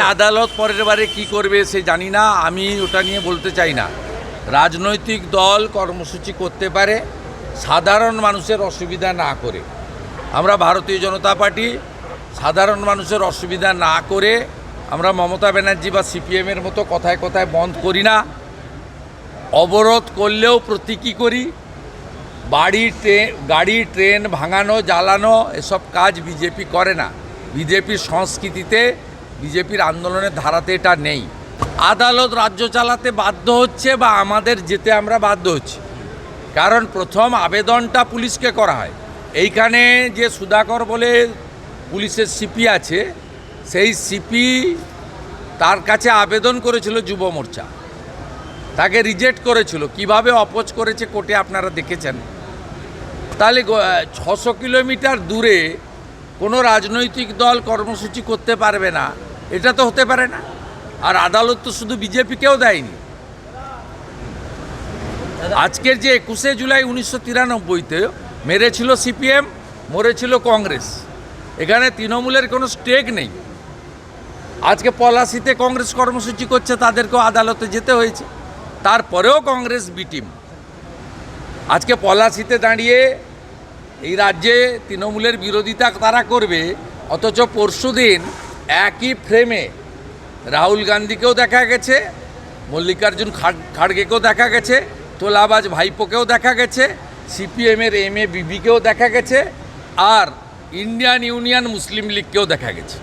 আদালত পরের বারে কী করবে সে জানি না, আমি ওটা নিয়ে বলতে চাই না। রাজনৈতিক দল কর্মসূচি করতে পারে, সাধারণ মানুষের অসুবিধা না করে। আমরা ভারতীয় জনতা পার্টি, সাধারণ মানুষের অসুবিধা না করে আমরা মমতা ব্যানার্জি বা সিপিএমের মতো কথায় কথায় বন্ধ করি না। অবরোধ করলেও প্রতীকী করি। বাড়ি ট্রেন গাড়ি, ট্রেন ভাঙানো, জ্বালানো, এসব কাজ বিজেপি করে না। বিজেপির সংস্কৃতিতে বিজেপির আন্দোলনের ধারাতে এটা নেই। আদালত রাজ্য চালাতে বাধ্য হচ্ছে বা আমাদের যেতে আমরা বাধ্য হচ্ছি। কারণ প্রথম আবেদনটা পুলিশকে করা হয়। এইখানে যে সুধাকর বলে পুলিশের সিপি আছে, সেই সিপি তার কাছে আবেদন করেছিল যুব মোর্চা। তাকে রিজেক্ট করেছিল। কীভাবে অপোজ করেছে কোর্টে আপনারা দেখেছেন? তাহলে ছশো কিলোমিটার দূরে কোনো রাজনৈতিক দল কর্মসূচি করতে পারবে না। এটা তো হতে পারে না। আর আদালত তো শুধু বিজেপিকেও দেয়নি। আজকের যে একুশে জুলাই উনিশশো তিরানব্বইতে মেরেছিল সিপিএম, মরেছিল কংগ্রেস। এখানে তৃণমূলের কোনো স্টেক নেই। আজকে পলাশিতে কংগ্রেস কর্মসূচি করছে, তাদেরকেও আদালতে যেতে হয়েছে। তারপরেও কংগ্রেস বিটিম আজকে পলাশিতে দাঁড়িয়ে এই রাজ্যে তৃণমূলের বিরোধিতা তারা করবে, অথচ পরশুদিন একই ফ্রেমে রাহুল গান্ধীকেও দেখা গেছে, মল্লিকার্জুন খাড়- খাড়গেকেও দেখা গেছে, তোলাবাজ ভাইপোকেও দেখা গেছে, সিপিএমের এম এ বিবিকেও দেখা গেছে, আর ইন্ডিয়ান ইউনিয়ন মুসলিম লীগকেও দেখা গেছে।